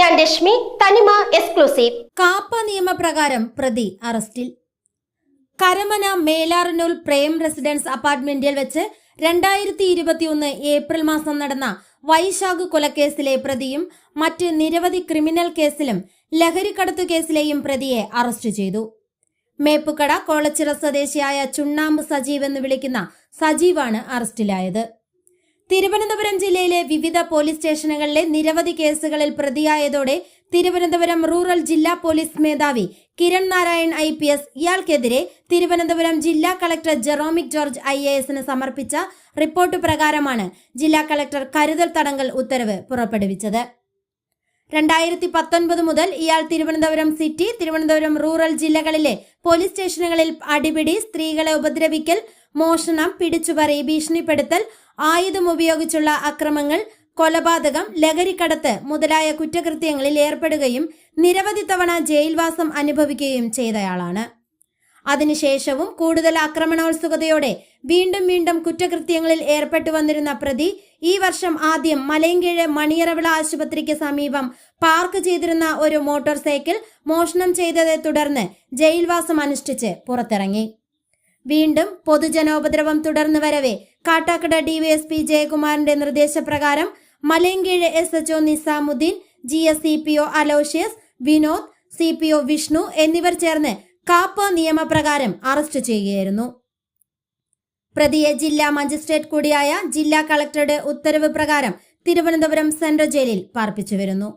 രശ്മി തനിമ എക്സ്ക്ലൂസീവ് കാപ്പ നിയമപ്രകാരം പ്രതി അറസ്റ്റിൽ. കരമന മേലാറന്നൂർ പ്രേം റെസിഡൻസ് അപ്പാർട്ട്മെന്റിൽ വെച്ച് രണ്ടായിരത്തി ഇരുപത്തിയൊന്ന് ഏപ്രിൽ മാസം നടന്ന വൈശാഖ് കൊലക്കേസിലെ പ്രതിയും മറ്റ് നിരവധി ക്രിമിനൽ കേസിലും ലഹരിക്കടത്തു കേസിലെയും പ്രതിയെ അറസ്റ്റ് ചെയ്തു. മേപ്പുക്കട കോളച്ചിറ സ്വദേശിയായ ചുണ്ണാമ്പ് സജീവ് എന്ന് വിളിക്കുന്ന സജീവാണ് അറസ്റ്റിലായത്. തിരുവനന്തപുരം ജില്ലയിലെ വിവിധ പോലീസ് സ്റ്റേഷനുകളിലെ നിരവധി കേസുകളിൽ പ്രതിയായതോടെ തിരുവനന്തപുരം റൂറൽ ജില്ലാ പോലീസ് മേധാവി Kiran Narayan I P S ഇയാൾക്കെതിരെ തിരുവനന്തപുരം ജില്ലാ collector Jeromic George I A എസിന് സമർപ്പിച്ച റിപ്പോർട്ട് പ്രകാരമാണ് ജില്ലാ കളക്ടർ കരുതൽ തടങ്കൽ ഉത്തരവ് പുറപ്പെടുവിച്ചത്. രണ്ടായിരത്തി പത്തൊൻപത് മുതൽ ഇയാൾ തിരുവനന്തപുരം സിറ്റി തിരുവനന്തപുരം റൂറൽ ജില്ലകളിലെ പോലീസ് സ്റ്റേഷനുകളിൽ അടിപിടി സ്ത്രീകളെ ഉപദ്രവിക്കൽ മോഷണം പിടിച്ചുപറി ഭീഷണിപ്പെടുത്തൽ ആയുധം ഉപയോഗിച്ചുള്ള അക്രമങ്ങൾ കൊലപാതകം ലഹരിക്കടത്ത് മുതലായ കുറ്റകൃത്യങ്ങളിൽ ഏർപ്പെടുകയും നിരവധി തവണ ജയിൽവാസം അനുഭവിക്കുകയും ചെയ്തയാളാണ്. അതിനുശേഷവും കൂടുതൽ ആക്രമണോത്സുകതയോടെ വീണ്ടും വീണ്ടും കുറ്റകൃത്യങ്ങളിൽ ഏർപ്പെട്ടു വന്നിരുന്ന പ്രതി ഈ വർഷം ആദ്യം മലയങ്കീഴ് മണിയറവിള ആശുപത്രിക്ക് സമീപം പാർക്ക് ചെയ്തിരുന്ന ഒരു മോട്ടോർ സൈക്കിൾ മോഷണം ചെയ്തതേ തുടർന്ന് ജയിൽവാസം അനുഷ്ഠിച്ച് പുറത്തിറങ്ങി. വീണ്ടും പൊതുജനോപദ്രവം തുടർന്നു വരവെ. കാട്ടാക്കട ഡിവൈഎസ്പി ജയകുമാറിന്റെ നിർദ്ദേശപ്രകാരം Malayinkeezhu S HO Nizamuddin G S C P O Aloysius Vinod C P O Vishnu എന്നിവർ ചേർന്ന് കാപ്പ നിയമപ്രകാരം അറസ്റ്റ് ചെയ്യുകയായിരുന്നു. പ്രതിയെ ജില്ലാ മജിസ്ട്രേറ്റ് കൂടിയായ ജില്ലാ കളക്ടറുടെ ഉത്തരവ് പ്രകാരം തിരുവനന്തപുരം സെൻട്രൽ ജയിലിൽ പാർപ്പിച്ചു വരുന്നു.